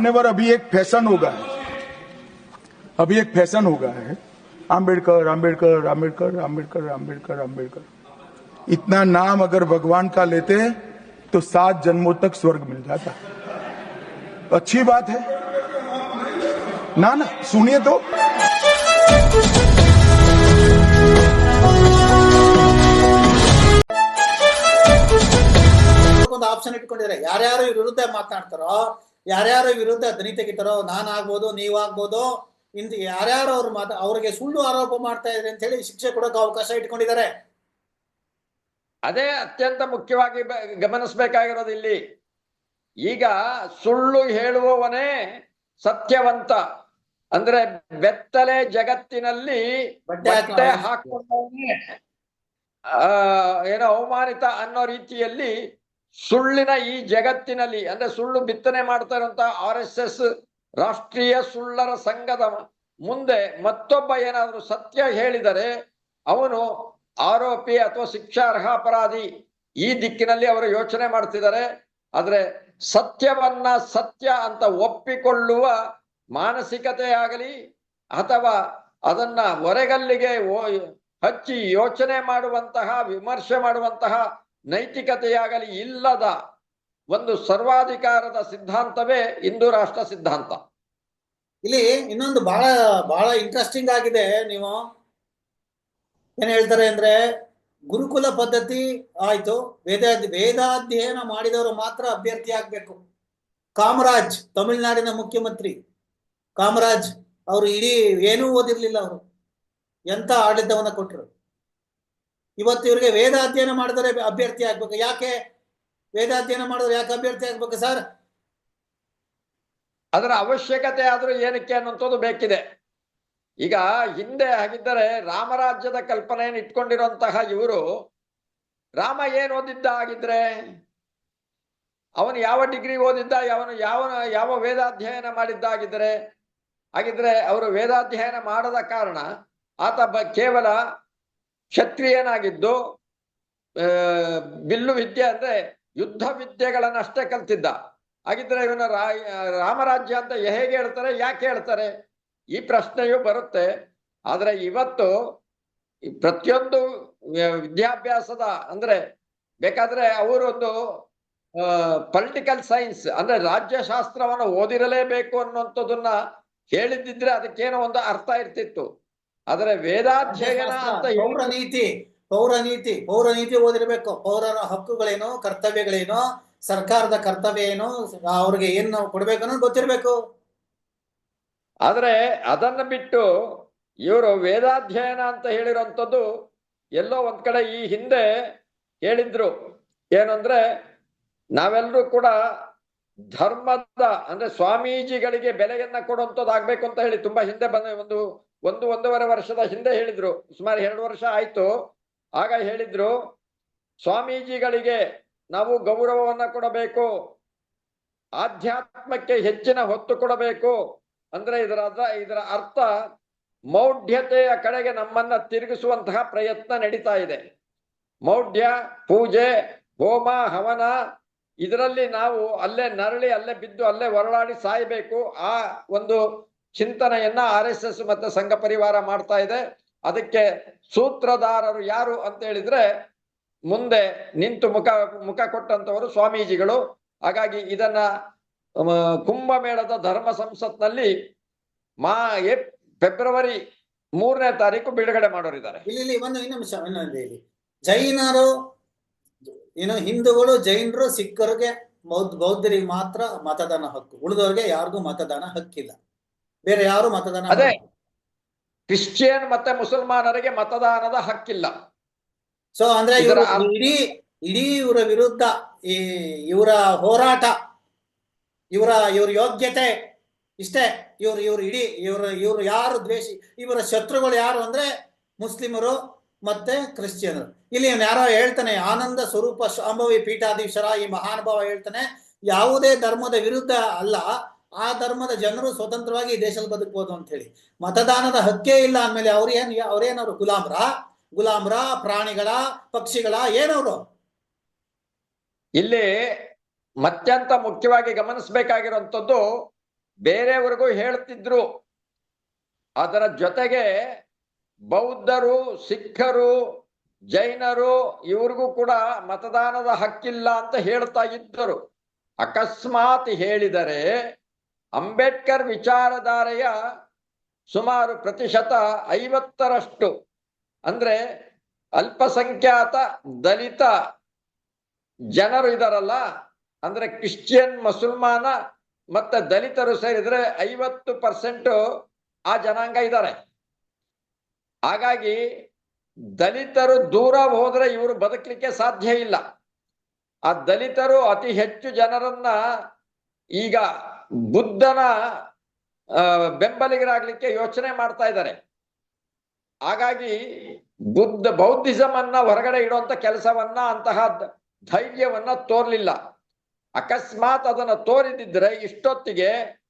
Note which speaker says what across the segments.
Speaker 1: मान्यवर अभी एक फैशन हो गया है अभी एक फैशन हो गया है आम्बेडकर आम्बेडकर आम्बेडकर आम्बेडकर आम्बेडकर आम्बेडकर इतना नाम अगर भगवान का लेते हैं तो सात जन्मों तक स्वर्ग मिल जाता अच्छी बात है ना ना सुनिए तो
Speaker 2: ಒಂದು ಆಪ್ಷನ್ ಇಟ್ಕೊಂಡಿದ್ದಾರೆ ಯಾರ್ಯಾರು ಇವ್ರ ವಿರುದ್ಧ ಮಾತನಾಡ್ತಾರೋ ಯಾರ್ಯಾರು ವಿರುದ್ಧ ದನಿ ತೆಗಿತಾರೋ ನಾನಾಗ್ಬೋದು ನೀವ್ ಆಗ್ಬೋದು ಇಂತ ಯಾರ್ಯಾರು ಅವ್ರು ಮಾತ ಅವ್ರಿಗೆ ಸುಳ್ಳು ಆರೋಪ ಮಾಡ್ತಾ ಇದ್ರೆ ಅಂತ ಹೇಳಿ ಶಿಕ್ಷೆ ಕೊಡೋಕೆ ಅವಕಾಶ ಇಟ್ಕೊಂಡಿದ್ದಾರೆ.
Speaker 3: ಅದೇ ಅತ್ಯಂತ ಮುಖ್ಯವಾಗಿ ಗಮನಿಸಬೇಕಾಗಿರೋದು ಇಲ್ಲಿ. ಈಗ ಸುಳ್ಳು ಹೇಳುವವನೇ ಸತ್ಯವಂತ. ಅಂದ್ರೆ ಬೆತ್ತಲೆ ಜಗತ್ತಿನಲ್ಲಿ
Speaker 2: ಬಟ್ಟೆ
Speaker 3: ಬಟ್ಟೆ
Speaker 2: ಹಾಕೋ-
Speaker 3: ಹಾಕೊಂಡವನೇ ಆ ಏನೋ ಅವಮಾನಿತ ಅನ್ನೋ ರೀತಿಯಲ್ಲಿ ಸುಳ್ಳಿನ ಈ ಜಗತ್ತಿನಲ್ಲಿ, ಅಂದ್ರೆ ಸುಳ್ಳು ಬಿತ್ತನೆ ಮಾಡ್ತಾ ಇರುವಂತ ಆರ್ ಎಸ್ ಎಸ್ ರಾಷ್ಟ್ರೀಯ ಸುಳ್ಳರ ಸಂಘದ ಮುಂದೆ ಮತ್ತೊಬ್ಬ ಏನಾದರೂ ಸತ್ಯ ಹೇಳಿದರೆ, ಅವನು ಆರೋಪಿ ಅಥವಾ ಶಿಕ್ಷಾರ್ಹ ಅಪರಾಧಿ ಈ ದಿಕ್ಕಿನಲ್ಲಿ ಅವರು ಯೋಚನೆ ಮಾಡ್ತಿದ್ದಾರೆ. ಆದ್ರೆ ಸತ್ಯವನ್ನ ಸತ್ಯ ಅಂತ ಒಪ್ಪಿಕೊಳ್ಳುವ ಮಾನಸಿಕತೆ ಆಗಲಿ, ಅಥವಾ ಅದನ್ನ ಹೊರೆಗಲ್ಲಿಗೆ ಹಚ್ಚಿ ಯೋಚನೆ ಮಾಡುವಂತಹ, ವಿಮರ್ಶೆ ಮಾಡುವಂತಹ ನೈತಿಕತೆಯಾಗಲಿ ಇಲ್ಲದ ಒಂದು ಸರ್ವಾಧಿಕಾರದ ಸಿದ್ಧಾಂತವೇ ಹಿಂದೂ ರಾಷ್ಟ್ರ ಸಿದ್ಧಾಂತ.
Speaker 2: ಇಲ್ಲಿ ಇನ್ನೊಂದು ಬಹಳ ಬಹಳ ಇಂಟ್ರೆಸ್ಟಿಂಗ್ ಆಗಿದೆ ನೀವು. ಏನ್ ಹೇಳ್ತಾರೆ ಅಂದ್ರೆ, ಗುರುಕುಲ ಪದ್ಧತಿ ಆಯ್ತು. ವೇದ, ವೇದಾಧ್ಯಯನ ಮಾಡಿದವರು ಮಾತ್ರ ಅಭ್ಯರ್ಥಿ ಆಗ್ಬೇಕು. ಕಾಮರಾಜ್, ತಮಿಳುನಾಡಿನ ಮುಖ್ಯಮಂತ್ರಿ. ಕಾಮರಾಜ್, ಅವರು ಇಡೀ ಏನೂ ಓದಿರ್ಲಿಲ್ಲ ಅವರು. ಎಂತ ಆಡಳಿತವನ್ನ ಕೊಟ್ರು? ಇವತ್ತು ಇವ್ರಿಗೆ ವೇದಾಧ್ಯಯನ ಮಾಡಿದರೆ ಅಭ್ಯರ್ಥಿ ಆಗ್ಬೇಕು. ಯಾಕೆ? ವೇದಾಧ್ಯಯನ ಮಾಡಿದ್ರೆ ಯಾಕೆ ಅಭ್ಯರ್ಥಿ ಆಗ್ಬೇಕು ಸರ್?
Speaker 3: ಅದರ ಅವಶ್ಯಕತೆ ಆದ್ರೂ ಏನಕ್ಕೆ ಅನ್ನುವಂಥದ್ದು ಬೇಕಿದೆ. ಈಗ ಹಿಂದೆ ಹಾಗಿದ್ದರೆ ರಾಮರಾಜ್ಯದ ಕಲ್ಪನೆಯನ್ನು ಇಟ್ಕೊಂಡಿರುವಂತಹ ಇವರು ರಾಮ ಏನ್ ಓದಿದ್ದ ಆಗಿದ್ರೆ? ಅವನು ಯಾವ ಡಿಗ್ರಿ ಓದಿದ್ದ, ಅವನು ಯಾವ ಯಾವ ವೇದಾಧ್ಯಯನ ಮಾಡಿದ್ದ ಆಗಿದ್ರೆ? ಹಾಗಿದ್ರೆ ಅವರು ವೇದಾಧ್ಯಯನ ಮಾಡದ ಕಾರಣ ಆತ ಕೇವಲ ಕ್ಷತ್ರಿಯನಾಗಿದ್ದು ಬಿಲ್ಲು ವಿದ್ಯೆ ಅಂದ್ರೆ ಯುದ್ಧ ವಿದ್ಯೆಗಳನ್ನಷ್ಟೇ ಕಲ್ತಿದ್ದ. ಹಾಗಿದ್ರೆ ಇವನ ರಾಮರಾಜ್ಯ ಅಂತ ಹೇಗೆ ಹೇಳ್ತಾರೆ, ಯಾಕೆ ಹೇಳ್ತಾರೆ? ಈ ಪ್ರಶ್ನೆಯು ಬರುತ್ತೆ. ಆದ್ರೆ ಇವತ್ತು ಪ್ರತಿಯೊಂದು ವಿದ್ಯಾಭ್ಯಾಸದ ಅಂದ್ರೆ ಬೇಕಾದ್ರೆ ಅವರೊಂದು ಪೊಲಿಟಿಕಲ್ ಸೈನ್ಸ್ ಅಂದ್ರೆ ರಾಜ್ಯಶಾಸ್ತ್ರವನ್ನು ಓದಿರಲೇಬೇಕು ಅನ್ನುವಂಥದ್ದನ್ನ ಹೇಳಿದ್ದಿದ್ರೆ ಅದಕ್ಕೇನೋ ಒಂದು ಅರ್ಥ ಇರ್ತಿತ್ತು. ಆದ್ರೆ ವೇದಾಧ್ಯಯನ ಅಂತ
Speaker 2: ಪೌರ ನೀತಿ ಪೌರ ನೀತಿ ಪೌರ ನೀತಿ ಓದಿರ್ಬೇಕು. ಪೌರರ ಹಕ್ಕುಗಳೇನು ಕರ್ತವ್ಯಗಳೇನು ಸರ್ಕಾರದ ಕರ್ತವ್ಯ ಏನು ಅವ್ರಿಗೆ ಏನ್ ನಾವು ಕೊಡ್ಬೇಕು ಅನ್ನೋದು ಗೊತ್ತಿರ್ಬೇಕು.
Speaker 3: ಆದ್ರೆ ಅದನ್ನ ಬಿಟ್ಟು ಇವರು ವೇದಾಧ್ಯಯನ ಅಂತ ಹೇಳಿರೋಂಥದ್ದು ಎಲ್ಲೋ ಒಂದ್ ಕಡೆ ಈ ಹಿಂದೆ ಹೇಳಿದ್ರು. ಏನಂದ್ರೆ ನಾವೆಲ್ಲರೂ ಕೂಡ ಧರ್ಮದ ಅಂದ್ರೆ ಸ್ವಾಮೀಜಿಗಳಿಗೆ ಬೆಲೆಯನ್ನ ಕೊಡುವಂಥದ್ದು ಆಗ್ಬೇಕು ಅಂತ ಹೇಳಿ ತುಂಬಾ ಹಿಂದೆ ಬಂದ ಒಂದು ಒಂದು ಒಂದೂವರೆ ವರ್ಷದ ಹಿಂದೆ ಹೇಳಿದ್ರು. ಸುಮಾರು ಎರಡು ವರ್ಷ ಆಯ್ತು. ಆಗ ಹೇಳಿದ್ರು, ಸ್ವಾಮೀಜಿಗಳಿಗೆ ನಾವು ಗೌರವವನ್ನು ಕೊಡಬೇಕು, ಆಧ್ಯಾತ್ಮಕ್ಕೆ ಹೆಚ್ಚಿನ ಹೊತ್ತು ಕೊಡಬೇಕು ಅಂದ್ರೆ ಇದರ ಇದರ ಅರ್ಥ ಮೌಢ್ಯತೆಯ ಕಡೆಗೆ ನಮ್ಮನ್ನ ತಿರುಗಿಸುವಂತಹ ಪ್ರಯತ್ನ ನಡೀತಾ ಇದೆ. ಮೌಢ್ಯ, ಪೂಜೆ, ಹೋಮ, ಹವನ, ಇದರಲ್ಲಿ ನಾವು ಅಲ್ಲೇ ನರಳಿ, ಅಲ್ಲೇ ಬಿದ್ದು, ಅಲ್ಲೇ ಹೊರಳಾಡಿ ಸಾಯಬೇಕು. ಆ ಒಂದು ಚಿಂತನೆಯನ್ನ ಆರ್ ಎಸ್ ಎಸ್ ಮತ್ತೆ ಸಂಘ ಪರಿವಾರ ಮಾಡ್ತಾ ಇದೆ. ಅದಕ್ಕೆ ಸೂತ್ರಧಾರರು ಯಾರು ಅಂತ ಹೇಳಿದ್ರೆ ಮುಂದೆ ನಿಂತು ಮುಖ ಮುಖ ಕೊಟ್ಟಂತವರು ಸ್ವಾಮೀಜಿಗಳು. ಹಾಗಾಗಿ ಇದನ್ನ ಕುಂಭಮೇಳದ ಧರ್ಮ ಸಂಸತ್ನಲ್ಲಿ ಮಾ ಫೆಬ್ರವರಿ ಮೂರನೇ ತಾರೀಕು ಬಿಡುಗಡೆ ಮಾಡೋರಿದ್ದಾರೆ
Speaker 2: ಜೈನರು, ಏನು ಹಿಂದೂಗಳು, ಜೈನರು, ಸಿಖ್ಖರಿಗೆ, ಬೌದ್ಧ, ಬೌದ್ಧರಿಗೆ ಮಾತ್ರ ಮತದಾನ ಹಕ್ಕು. ಉಳಿದವ್ರಿಗೆ ಯಾರಿಗೂ ಮತದಾನ ಹಕ್ಕಿಲ್ಲ. ಬೇರೆ ಯಾರು ಮತದಾನ
Speaker 3: ಅದೇ. ಕ್ರಿಶ್ಚಿಯನ್ ಮತ್ತೆ ಮುಸಲ್ಮಾನರಿಗೆ ಮತದಾನದ ಹಕ್ಕಿಲ್ಲ.
Speaker 2: ಸೊ ಅಂದ್ರೆ ಇವರ ಇಡೀ ಇಡೀ ಇವರ ವಿರುದ್ಧ ಈ ಇವರ ಹೋರಾಟ ಇವರ ಇವ್ರ ಯೋಗ್ಯತೆ ಇಷ್ಟೇ. ಇವ್ರು ಇವ್ರು ಇಡೀ ಇವ್ರ ಇವ್ರು ಯಾರು ದ್ವೇಷಿ ಇವರ ಶತ್ರುಗಳು ಯಾರು ಅಂದ್ರೆ ಮುಸ್ಲಿಮರು ಮತ್ತೆ ಕ್ರಿಶ್ಚಿಯನರು. ಇಲ್ಲಿ ಇವನ್ ಯಾರೋ ಹೇಳ್ತಾನೆ ಆನಂದ ಸ್ವರೂಪ ಶಾಂಭವಿ ಪೀಠಾಧೀಶರ ಈ ಮಹಾನುಭಾವ ಹೇಳ್ತಾನೆ ಯಾವುದೇ ಧರ್ಮದ ವಿರುದ್ಧ ಅಲ್ಲ ಆ ಧರ್ಮದ ಜನರು ಸ್ವತಂತ್ರವಾಗಿ ಈ ದೇಶದಲ್ಲಿ ಬದುಕಬಹುದು ಅಂತ ಹೇಳಿ ಮತದಾನದ ಹಕ್ಕೇ ಇಲ್ಲ ಅಂದಮೇಲೆ ಅವ್ರು ಏನ್ ಅವ್ರೇನವ್ರು ಗುಲಾಮ್ರ? ಗುಲಾಮ್ರ, ಪ್ರಾಣಿಗಳ, ಪಕ್ಷಿಗಳ ಏನವರು
Speaker 3: ಇಲ್ಲಿ ಅತ್ಯಂತ ಮುಖ್ಯವಾಗಿ ಗಮನಿಸಬೇಕಾಗಿರುವಂಥದ್ದು ಬೇರೆಯವರಿಗೂ ಹೇಳ್ತಿದ್ರು. ಅದರ ಜೊತೆಗೆ ಬೌದ್ಧರು, ಸಿಖ್ಖರು, ಜೈನರು ಇವ್ರಿಗೂ ಕೂಡ ಮತದಾನದ ಹಕ್ಕಿಲ್ಲ ಅಂತ ಹೇಳ್ತಾ ಇದ್ದರು. ಅಕಸ್ಮಾತ್ ಹೇಳಿದರೆ ಅಂಬೇಡ್ಕರ್ ವಿಚಾರಧಾರೆಯ ಸುಮಾರು ಪ್ರತಿಶತ ಐವತ್ತರಷ್ಟು, ಅಂದ್ರೆ ಅಲ್ಪಸಂಖ್ಯಾತ ದಲಿತ ಜನರು ಇದಾರಲ್ಲ, ಅಂದ್ರೆ ಕ್ರಿಶ್ಚಿಯನ್, ಮುಸಲ್ಮಾನ ಮತ್ತೆ ದಲಿತರು ಸೇರಿದ್ರೆ ಐವತ್ತು ಪರ್ಸೆಂಟ್ ಆ ಜನಾಂಗ ಇದ್ದಾರೆ ಹಾಗಾಗಿ ದಲಿತರು ದೂರ ಹೋದ್ರೆ ಇವರು ಬದುಕಲಿಕ್ಕೆ ಸಾಧ್ಯ ಇಲ್ಲ. ಆ ದಲಿತರು ಅತಿ ಹೆಚ್ಚು ಜನರನ್ನ ಈಗ ಬುದ್ಧನ ಬೆಂಬಲಿಗರಾಗ್ಲಿಕ್ಕೆ ಯೋಚನೆ ಮಾಡ್ತಾ ಇದ್ದಾರೆ. ಹಾಗಾಗಿ ಬುದ್ಧ ಬೌದ್ಧಿಸಂ ಅನ್ನ ಹೊರಗಡೆ ಇಡುವಂತ ಕೆಲಸವನ್ನ ಅಂತಹ ಧೈರ್ಯವನ್ನ ತೋರ್ಲಿಲ್ಲ. ಅಕಸ್ಮಾತ್ ಅದನ್ನ ತೋರಿದಿದ್ರೆ ಇಷ್ಟೊತ್ತಿಗೆ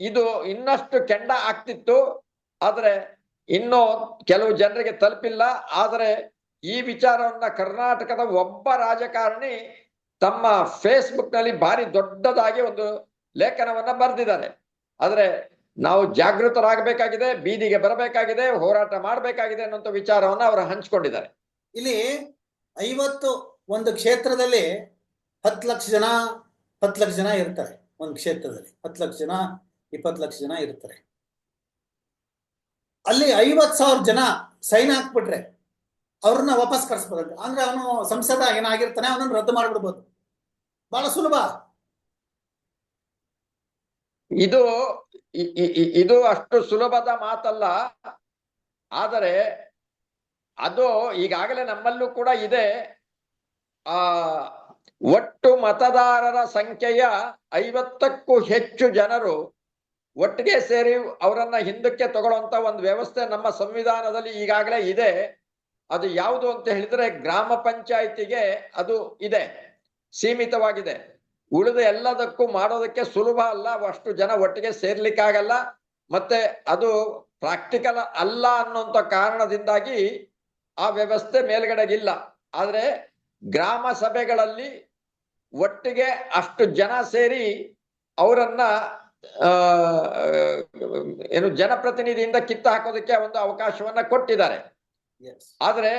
Speaker 3: ಇದು ಇನ್ನಷ್ಟು ಕೆಂಡ ಆಗ್ತಿತ್ತು. ಆದ್ರೆ ಇನ್ನು ಕೆಲವು ಜನರಿಗೆ ತಲುಪಿಲ್ಲ. ಆದರೆ ಈ ವಿಚಾರವನ್ನ ಕರ್ನಾಟಕದ ಒಬ್ಬ ರಾಜಕಾರಣಿ ತಮ್ಮ ಫೇಸ್ಬುಕ್ನಲ್ಲಿ ಭಾರಿ ದೊಡ್ಡದಾಗಿ ಒಂದು ಲೇಖನವನ್ನ ಬರೆದಿದ್ದಾರೆ ಆದ್ರೆ ನಾವು ಜಾಗೃತರಾಗಬೇಕಾಗಿದೆ, ಬೀದಿಗೆ ಬರಬೇಕಾಗಿದೆ, ಹೋರಾಟ ಮಾಡಬೇಕಾಗಿದೆ ಅನ್ನೋಂತ ವಿಚಾರವನ್ನ ಅವರು ಹಂಚಿಕೊಂಡಿದ್ದಾರೆ.
Speaker 2: ಇಲ್ಲಿ ಐವತ್ತು ಒಂದು ಕ್ಷೇತ್ರದಲ್ಲಿ ಹತ್ತು ಲಕ್ಷ ಜನ, ಹತ್ತು ಲಕ್ಷ ಜನ ಇರ್ತಾರೆ ಒಂದು ಕ್ಷೇತ್ರದಲ್ಲಿ. ಹತ್ತು ಲಕ್ಷ ಜನ, ಇಪ್ಪತ್ತು ಲಕ್ಷ ಜನ ಇರ್ತಾರೆ. ಅಲ್ಲಿ ಐವತ್ ಸಾವಿರ ಜನ ಸೈನ್ ಹಾಕ್ಬಿಟ್ರೆ ಅವ್ರನ್ನ ವಾಪಸ್ ಕರ್ಸ್ಬೋದು. ಅಂದ್ರೆ ಅವನು ಸಂಸದ ಏನಾಗಿರ್ತಾನೆ, ಅವನನ್ನು ರದ್ದು ಮಾಡಿಬಿಡ್ಬೋದು. ಬಹಳ ಸುಲಭ.
Speaker 3: ಇದು ಇದು ಅಷ್ಟು ಸುಲಭದ ಮಾತಲ್ಲ. ಆದರೆ ಅದು ಈಗಾಗಲೇ ನಮ್ಮಲ್ಲೂ ಕೂಡ ಇದೆ. ಆ, ಒಟ್ಟು ಮತದಾರರ ಸಂಖ್ಯೆಯ ಐವತ್ತಕ್ಕೂ ಹೆಚ್ಚು ಜನರು ಒಟ್ಟಿಗೆ ಸೇರಿ ಅವರನ್ನ ಹಿಂದಕ್ಕೆ ತಗೊಳ್ಳುವಂತ ಒಂದು ವ್ಯವಸ್ಥೆ ನಮ್ಮ ಸಂವಿಧಾನದಲ್ಲಿ ಈಗಾಗಲೇ ಇದೆ. ಅದು ಯಾವುದು ಅಂತ ಹೇಳಿದ್ರೆ ಗ್ರಾಮ ಪಂಚಾಯಿತಿಗೆ ಅದು ಇದೆ, ಸೀಮಿತವಾಗಿದೆ. ಉಳಿದ ಎಲ್ಲದಕ್ಕೂ ಮಾಡೋದಕ್ಕೆ ಸುಲಭ ಅಲ್ಲ ಅಷ್ಟು ಜನ ಒಟ್ಟಿಗೆ ಸೇರ್ಲಿಕ್ಕಾಗಲ್ಲ. ಮತ್ತೆ ಅದು ಪ್ರಾಕ್ಟಿಕಲ್ ಅಲ್ಲ ಅನ್ನುವಂತ ಕಾರಣದಿಂದಾಗಿ ಆ ವ್ಯವಸ್ಥೆ ಮೇಲ್ಗಡೆಗಿಲ್ಲ. ಆದ್ರೆ ಗ್ರಾಮ ಸಭೆಗಳಲ್ಲಿ ಒಟ್ಟಿಗೆ ಅಷ್ಟು ಜನ ಸೇರಿ ಅವರನ್ನ ಏನು ಜನಪ್ರತಿನಿಧಿಯಿಂದ ಕಿತ್ತ ಹಾಕೋದಕ್ಕೆ ಒಂದು ಅವಕಾಶವನ್ನ ಕೊಟ್ಟಿದ್ದಾರೆ. ಆದ್ರೆ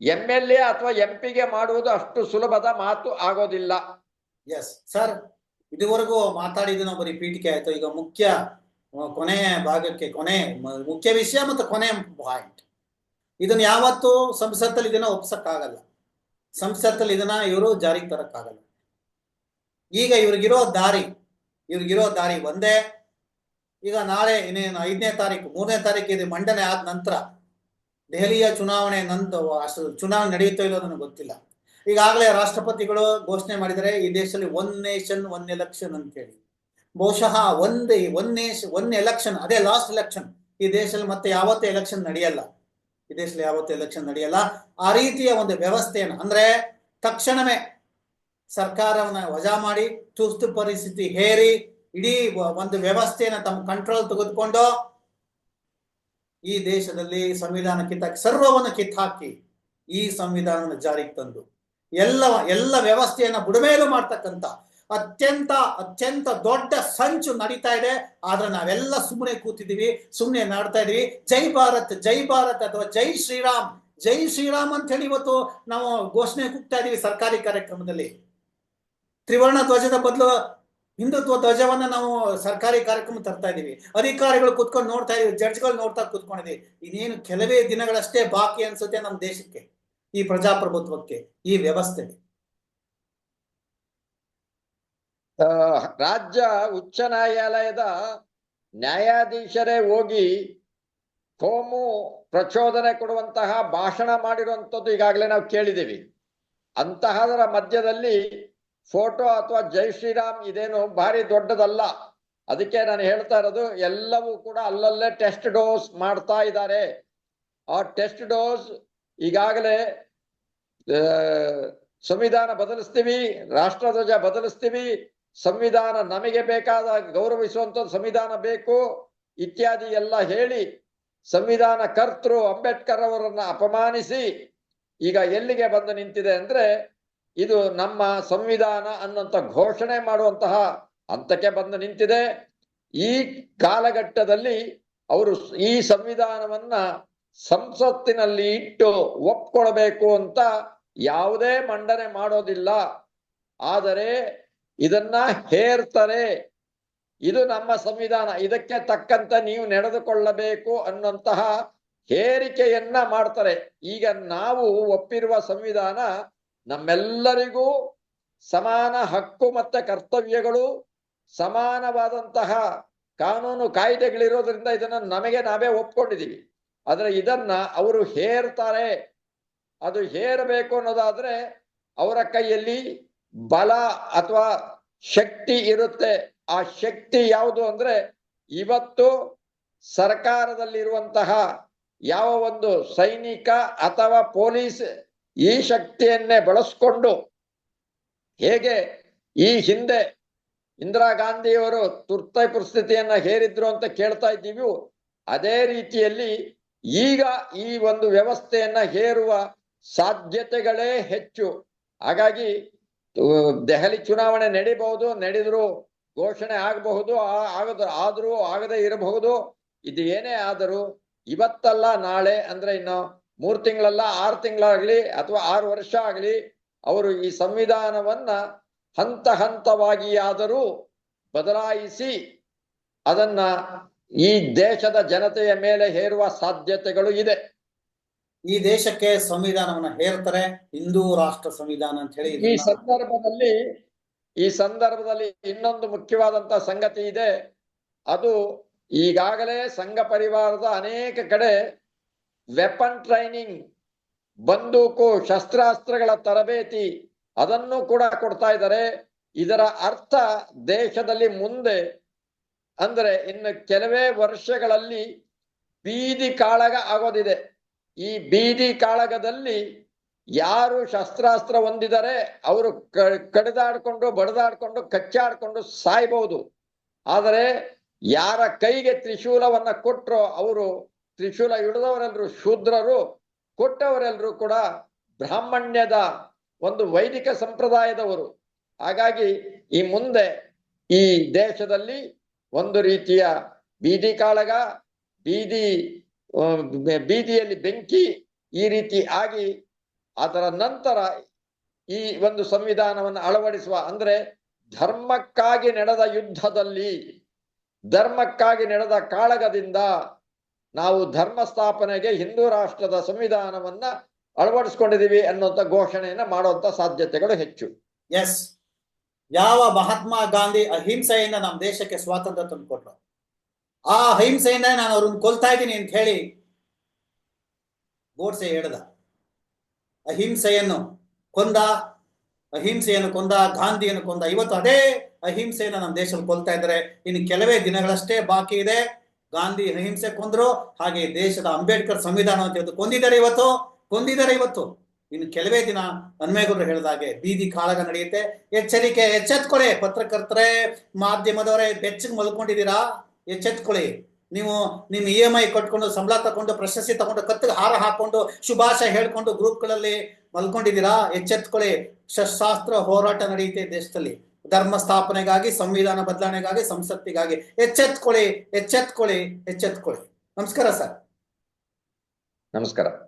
Speaker 3: ಎಂ ಎಲ್ ಎ ಅಥವಾ ಎಂ ಪಿಗೆ ಮಾಡುವುದು ಅಷ್ಟು ಸುಲಭದ ಮಾತು ಆಗೋದಿಲ್ಲ.
Speaker 2: ಎಸ್ ಸರ್ ಇದುವರೆಗೂ ಮಾತಾಡಿದ್ದು ನಾವು ಬರೀ ಪೀಠಿಕೆ ಆಯ್ತು. ಈಗ ಮುಖ್ಯ ಕೊನೆ ಭಾಗಕ್ಕೆ, ಕೊನೆ ಮುಖ್ಯ ವಿಷಯ ಮತ್ತು ಕೊನೆ ಪಾಯಿಂಟ್ ಇದನ್ನ ಯಾವತ್ತೂ ಸಂಸತ್ತಲ್ಲಿ ಇದನ್ನ ಒಪ್ಸಕ್ಕಾಗಲ್ಲ. ಸಂಸತ್ತಲ್ಲಿ ಇದನ್ನ ಇವರು ಜಾರಿಗೆ ತರಕ್ಕಾಗಲ್ಲ. ಈಗ ಇವ್ರಿಗಿರೋ ದಾರಿ ಇವ್ರಿಗಿರೋ ದಾರಿ ಒಂದೇ. ಈಗ ನಾಳೆ ಇನ್ನೇನು ಐದನೇ ತಾರೀಕು, ಮೂರನೇ ತಾರೀಕು ಇದು ಮಂಡನೆ ಆದ ನಂತರ, ದೆಹಲಿಯ ಚುನಾವಣೆ ನಂತರ ಚುನಾವಣೆ ನಡೆಯುತ್ತೋ ಇಲ್ಲೋ ನನಗೆ ಗೊತ್ತಿಲ್ಲ. ಈಗಾಗಲೇ ರಾಷ್ಟ್ರಪತಿಗಳು ಘೋಷಣೆ ಮಾಡಿದರೆ ಈ ದೇಶದಲ್ಲಿ ಒನ್ ನೇಷನ್ ಒನ್ ಎಲೆಕ್ಷನ್ ಅಂತ ಹೇಳಿ ಬಹುಶಃ ಒಂದೇ ಒನ್ ಒನ್ ಎಲೆಕ್ಷನ್ ಅದೇ ಲಾಸ್ಟ್ ಎಲೆಕ್ಷನ್ ಈ ದೇಶದಲ್ಲಿ ಮತ್ತೆ ಯಾವತ್ತೂ ಎಲೆಕ್ಷನ್ ನಡೆಯಲ್ಲ. ಈ ದೇಶದಲ್ಲಿ ಯಾವತ್ತೂ ಎಲೆಕ್ಷನ್ ನಡೆಯಲ್ಲ. ಆ ರೀತಿಯ ಒಂದು ವ್ಯವಸ್ಥೆಯನ್ನು, ಅಂದ್ರೆ ತಕ್ಷಣವೇ ಸರ್ಕಾರವನ್ನ ವಜಾ ಮಾಡಿ, ತುರ್ತು ಪರಿಸ್ಥಿತಿ ಹೇರಿ, ಇಡೀ ಒಂದು ವ್ಯವಸ್ಥೆಯನ್ನು ತಮ್ಮ ಕಂಟ್ರೋಲ್ ತೆಗೆದುಕೊಂಡು ಈ ದೇಶದಲ್ಲಿ ಸಂವಿಧಾನ ಕಿತ್ತಾಕಿ ಸರ್ವವನ್ನು ಕಿತ್ತಾಕಿ ಈ ಸಂವಿಧಾನವನ್ನು ಜಾರಿಗೆ ತಂದು. ಎಲ್ಲ ಎಲ್ಲ ವ್ಯವಸ್ಥೆಯನ್ನ ಬುಡಮೇಲು ಮಾಡ್ತಕ್ಕಂಥ ಅತ್ಯಂತ ಅತ್ಯಂತ ದೊಡ್ಡ ಸಂಚು ನಡೀತಾ ಇದೆ. ಆದ್ರೆ ನಾವೆಲ್ಲ ಸುಮ್ಮನೆ ಕೂತಿದೀವಿ ಸುಮ್ಮನೆ ನಾಡ್ತಾ ಇದೀವಿ ಜೈ ಭಾರತ್ ಜೈ ಭಾರತ್ ಅಥವಾ ಜೈ ಶ್ರೀರಾಮ್. ಜೈ ಶ್ರೀರಾಮ್ ಅಂತ ಹೇಳಿ ಇವತ್ತು ನಾವು ಘೋಷಣೆ ಕೂಗ್ತಾ ಇದೀವಿ ಸರ್ಕಾರಿ ಕಾರ್ಯಕ್ರಮದಲ್ಲಿ. ತ್ರಿವರ್ಣ ಧ್ವಜದ ಬದಲು ಹಿಂದುತ್ವ ಧ್ವಜವನ್ನ ನಾವು ಸರ್ಕಾರಿ ಕಾರ್ಯಕ್ರಮ ತರ್ತಾ ಇದೀವಿ ಅಧಿಕಾರಿಗಳು ಕೂತ್ಕೊಂಡು ನೋಡ್ತಾ ಇದೀವಿ ಜಡ್ಜ್ಗಳು ನೋಡ್ತಾ ಕೂತ್ಕೊಂಡಿದ್ದೀವಿ. ಇನ್ನೇನು ಕೆಲವೇ ದಿನಗಳಷ್ಟೇ ಬಾಕಿ ಅನ್ಸುತ್ತೆ ನಮ್ಮ ದೇಶಕ್ಕೆ. ಈ ಪ್ರಜಾಪ್ರಭುತ್ವಕ್ಕೆ, ಈ ವ್ಯವಸ್ಥೆಗೆ
Speaker 3: ರಾಜ್ಯ ಉಚ್ಚ ನ್ಯಾಯಾಲಯದ ನ್ಯಾಯಾಧೀಶರೇ ಹೋಗಿ ಕೋಮು ಪ್ರಚೋದನೆ ಕೊಡುವಂತಹ ಭಾಷಣ ಮಾಡಿರುವಂತದ್ದು ಈಗಾಗಲೇ ನಾವು ಕೇಳಿದ್ದೀವಿ. ಅಂತಹದರ ಮಧ್ಯದಲ್ಲಿ ಫೋಟೋ ಅಥವಾ ಜೈ ಶ್ರೀರಾಮ್ ಇದೇನು ಭಾರಿ ದೊಡ್ಡದಲ್ಲ. ಅದಕ್ಕೆ ನಾನು ಹೇಳ್ತಾ ಇರೋದು, ಎಲ್ಲವೂ ಕೂಡ ಅಲ್ಲಲ್ಲೇ ಟೆಸ್ಟ್ ಡೋಸ್ ಮಾಡ್ತಾ ಇದ್ದಾರೆ. ಆ ಟೆಸ್ಟ್ ಡೋಸ್ ಈಗಾಗಲೇ ಸಂವಿಧಾನ ಬದಲಿಸ್ತೀವಿ, ರಾಷ್ಟ್ರಧ್ವಜ ಬದಲಿಸ್ತೀವಿ, ಸಂವಿಧಾನ ನಮಗೆ ಬೇಕಾದ ಗೌರವಿಸುವಂತ ಸಂವಿಧಾನ ಬೇಕು, ಇತ್ಯಾದಿ ಎಲ್ಲ ಹೇಳಿ ಸಂವಿಧಾನ ಕರ್ತೃ ಅಂಬೇಡ್ಕರ್ ಅವರನ್ನ ಅಪಮಾನಿಸಿ ಈಗ ಎಲ್ಲಿಗೆ ಬಂದು ನಿಂತಿದೆ ಅಂದ್ರೆ ಇದು ನಮ್ಮ ಸಂವಿಧಾನ ಅನ್ನಂತ ಘೋಷಣೆ ಮಾಡುವಂತಹ ಹಂತಕ್ಕೆ ಬಂದು ನಿಂತಿದೆ. ಈ ಕಾಲಘಟ್ಟದಲ್ಲಿ ಅವರು ಈ ಸಂವಿಧಾನವನ್ನ ಸಂಸತ್ತಿನಲ್ಲಿ ಇಟ್ಟು ಒಪ್ಕೊಳ್ಬೇಕು ಅಂತ ಯಾವುದೇ ಮಂಡನೆ ಮಾಡೋದಿಲ್ಲ. ಆದರೆ ಇದನ್ನ ಹೇರ್ತಾರೆ. ಇದು ನಮ್ಮ ಸಂವಿಧಾನ. ಇದಕ್ಕೆ ತಕ್ಕಂತ ನೀವು ನಡೆದುಕೊಳ್ಳಬೇಕು ಅನ್ನುವಂತಹ ಹೇರಿಕೆಯನ್ನ ಮಾಡ್ತಾರೆ. ಈಗ ನಾವು ಒಪ್ಪಿರುವ ಸಂವಿಧಾನ ನಮ್ಮೆಲ್ಲರಿಗೂ ಸಮಾನ ಹಕ್ಕು ಮತ್ತೆ ಕರ್ತವ್ಯಗಳು, ಸಮಾನವಾದಂತಹ ಕಾನೂನು ಕಾಯ್ದೆಗಳಿರೋದ್ರಿಂದ ಇದನ್ನ ನಮಗೆ ನಾವೇ ಒಪ್ಕೊಂಡಿದೀವಿ. ಆದ್ರೆ ಇದನ್ನ ಅವರು ಹೇರ್ತಾರೆ. ಅದು ಹೇರಬೇಕು ಅನ್ನೋದಾದ್ರೆ ಅವರ ಕೈಯಲ್ಲಿ ಬಲ ಅಥವಾ ಶಕ್ತಿ ಇರುತ್ತೆ. ಆ ಶಕ್ತಿ ಯಾವುದು ಅಂದ್ರೆ ಇವತ್ತು ಸರ್ಕಾರದಲ್ಲಿರುವಂತಹ ಯಾವ ಒಂದು ಸೈನಿಕ ಅಥವಾ ಪೊಲೀಸ್ ಈ ಶಕ್ತಿಯನ್ನೇ ಬಳಸ್ಕೊಂಡು ಹೇಗೆ ಈ ಹಿಂದೆ ಇಂದಿರಾ ಗಾಂಧಿಯವರು ತುರ್ತ ಪರಿಸ್ಥಿತಿಯನ್ನ ಹೇರಿದ್ರು ಅಂತ ಕೇಳ್ತಾ ಇದ್ದೀವಿ. ಅದೇ ರೀತಿಯಲ್ಲಿ ಈಗ ಈ ಒಂದು ವ್ಯವಸ್ಥೆಯನ್ನ ಹೇರುವ ಸಾಧ್ಯತೆಗಳೇ ಹೆಚ್ಚು. ಹಾಗಾಗಿ ದೆಹಲಿ ಚುನಾವಣೆ ನಡೀಬಹುದು, ನಡೆದ್ರು ಘೋಷಣೆ ಆಗಬಹುದು ಆಗದ, ಆದ್ರೂ ಆಗದೆ ಇರಬಹುದು. ಇದು ಏನೇ ಆದರೂ ಇವತ್ತಲ್ಲ, ನಾಳೆ ಅಂದ್ರೆ ಇನ್ನು ಮೂರು ತಿಂಗಳಲ್ಲ, ಆರು ತಿಂಗಳಾಗ್ಲಿ ಅಥವಾ ಆರು ವರ್ಷ ಆಗ್ಲಿ, ಅವರು ಈ ಸಂವಿಧಾನವನ್ನ ಹಂತ ಹಂತವಾಗಿ ಆದರೂ ಬದಲಾಯಿಸಿ ಅದನ್ನ ಈ ದೇಶದ ಜನತೆಯ ಮೇಲೆ ಹೇರುವ ಸಾಧ್ಯತೆಗಳು ಇದೆ.
Speaker 2: ಈ ದೇಶಕ್ಕೆ ಸಂವಿಧಾನವನ್ನ ಹೇರ್ತಾರೆ ಹಿಂದೂ ರಾಷ್ಟ್ರ ಸಂವಿಧಾನ ಅಂತ ಹೇಳಿ
Speaker 3: ಈ ಸಂದರ್ಭದಲ್ಲಿ ಈ ಸಂದರ್ಭದಲ್ಲಿ ಇನ್ನೊಂದು ಮುಖ್ಯವಾದಂತ ಸಂಗತಿ ಇದೆ. ಅದು ಈಗಾಗಲೇ ಸಂಘ ಪರಿವಾರದ ಅನೇಕ ಕಡೆ ವೆಪನ್ ಟ್ರೈನಿಂಗ್ ಬಂದೂಕು ಶಸ್ತ್ರಾಸ್ತ್ರಗಳ ತರಬೇತಿ ಅದನ್ನು ಕೂಡ ಕೊಡ್ತಾ ಇದ್ದಾರೆ. ಇದರ ಅರ್ಥ ದೇಶದಲ್ಲಿ ಮುಂದೆ ಅಂದ್ರೆ ಇನ್ನು ಕೆಲವೇ ವರ್ಷಗಳಲ್ಲಿ ಬೀದಿ ಕಾಳಗ ಆಗೋದಿದೆ. ಈ ಬೀದಿ ಕಾಳಗದಲ್ಲಿ ಯಾರು ಶಸ್ತ್ರಾಸ್ತ್ರ ಹೊಂದಿದರೆ ಅವರು ಕಡಿದಾಡ್ಕೊಂಡು, ಬಡದಾಡ್ಕೊಂಡು, ಕಚ್ಚಾಡ್ಕೊಂಡು ಸಾಯ್ಬಹುದು ಆದರೆ ಯಾರ ಕೈಗೆ ತ್ರಿಶೂಲವನ್ನ ಕೊಟ್ಟರು ಅವರು ತ್ರಿಶೂಲ ಹಿಡಿದವರೆಲ್ಲರೂ ಶೂದ್ರರು, ಕೊಟ್ಟವರೆಲ್ಲರೂ ಕೂಡ ಬ್ರಾಹ್ಮಣ್ಯದ ಒಂದು ವೈದಿಕ ಸಂಪ್ರದಾಯದವರು. ಹಾಗಾಗಿ ಈ ಮುಂದೆ ಈ ದೇಶದಲ್ಲಿ ಒಂದು ರೀತಿಯ ಬೀದಿ ಕಾಳಗ, ಬೀದಿ ಬೀದಿಯಲ್ಲಿ ಬೆಂಕಿ ಈ ರೀತಿ ಆಗಿ ಅದರ ನಂತರ ಈ ಒಂದು ಸಂವಿಧಾನವನ್ನು ಅಳವಡಿಸುವ ಅಂದ್ರೆ ಧರ್ಮಕ್ಕಾಗಿ ನಡೆದ ಯುದ್ಧದಲ್ಲಿ, ಧರ್ಮಕ್ಕಾಗಿ ನಡೆದ ಕಾಳಗದಿಂದ ನಾವು ಧರ್ಮ ಸ್ಥಾಪನೆಗೆ ಹಿಂದೂ ರಾಷ್ಟ್ರದ ಸಂವಿಧಾನವನ್ನ ಅಳವಡಿಸ್ಕೊಂಡಿದೀವಿ ಅನ್ನುವಂಥ ಘೋಷಣೆಯನ್ನ ಮಾಡುವಂತ ಸಾಧ್ಯತೆಗಳು ಹೆಚ್ಚು.
Speaker 2: ಎಸ್ ಯಾವ ಮಹಾತ್ಮ ಗಾಂಧಿ ಅಹಿಂಸೆಯಿಂದ ನಮ್ಮ ದೇಶಕ್ಕೆ ಸ್ವಾತಂತ್ರ್ಯ ತಂದುಕೊಟ್ರು ಆ ಅಹಿಂಸೆಯಿಂದ ನಾನು ಅವ್ರನ್ನ ಕೊಲ್ತಾ ಇದ್ದೀನಿ ಅಂತ ಹೇಳಿ ಗೋಡ್ಸೆ ಹೇಳ್ದ ಅಹಿಂಸೆಯನ್ನು ಕೊಂದ ಅಹಿಂಸೆಯನ್ನು ಕೊಂದ, ಗಾಂಧಿಯನ್ನು ಕೊಂದ. ಇವತ್ತು ಅದೇ ಅಹಿಂಸೆಯನ್ನು ನಮ್ಮ ದೇಶದಲ್ಲಿ ಕೊಲ್ತಾ ಇದ್ದಾರೆ. ಇನ್ನು ಕೆಲವೇ ದಿನಗಳಷ್ಟೇ ಬಾಕಿ ಇದೆ. ಗಾಂಧಿ ಅಹಿಂಸೆ ಕೊಂದ್ರು, ಹಾಗೆ ದೇಶದ ಅಂಬೇಡ್ಕರ್ ಸಂವಿಧಾನ ಅಂತ ಇವತ್ತು ಕೊಂದಿದ್ದಾರೆ ಇವತ್ತು. ಕೊಂದಿದ್ದಾರೆ ಇವತ್ತು. ಇನ್ನು ಕೆಲವೇ ದಿನ ಹನುಮೇಗೌಡರು ಹೇಳಿದಾಗೆ ಬೀದಿ ಕಾಳಗ ನಡೆಯುತ್ತೆ. ಎಚ್ಚರಿಕೆ ಎಚ್ಚೆತ್ಕೊಳ್ಳಿ ಪತ್ರಕರ್ತರೇ, ಮಾಧ್ಯಮದವರೇ, ಬೆಚ್ಚಗೆ ಮಲ್ಕೊಂಡಿದ್ದೀರಾ? ಎಚ್ಚೆತ್ಕೊಳ್ಳಿ ನೀವು ನಿಮ್ಮ ಇ ಎಂ ಐ ಕಟ್ಕೊಂಡು, ಸಂಬಳ ತಗೊಂಡು, ಪ್ರಶಸ್ತಿ ತಗೊಂಡು, ಕತ್ತಿಗೆ ಹಾರ ಹಾಕೊಂಡು, ಶುಭಾಶಯ ಹೇಳ್ಕೊಂಡು ಗ್ರೂಪ್ಗಳಲ್ಲಿ ಮಲ್ಕೊಂಡಿದ್ದೀರಾ? ಎಚ್ಚೆತ್ಕೊಳ್ಳಿ ಶಸ್ತ್ರಾಸ್ತ್ರ ಹೋರಾಟ ನಡೆಯುತ್ತೆ ದೇಶದಲ್ಲಿ. ಧರ್ಮ ಸ್ಥಾಪನೆಗಾಗಿ, ಸಂವಿಧಾನ ಬದಲಾವಣೆಗಾಗಿ, ಸಂಸತ್ತಿಗಾಗಿ. ಎಚ್ಚೆತ್ಕೊಳ್ಳಿ ಎಚ್ಚೆತ್ಕೊಳ್ಳಿ ಎಚ್ಚೆತ್ಕೊಳ್ಳಿ ನಮಸ್ಕಾರ ಸರ್.
Speaker 3: ನಮಸ್ಕಾರ.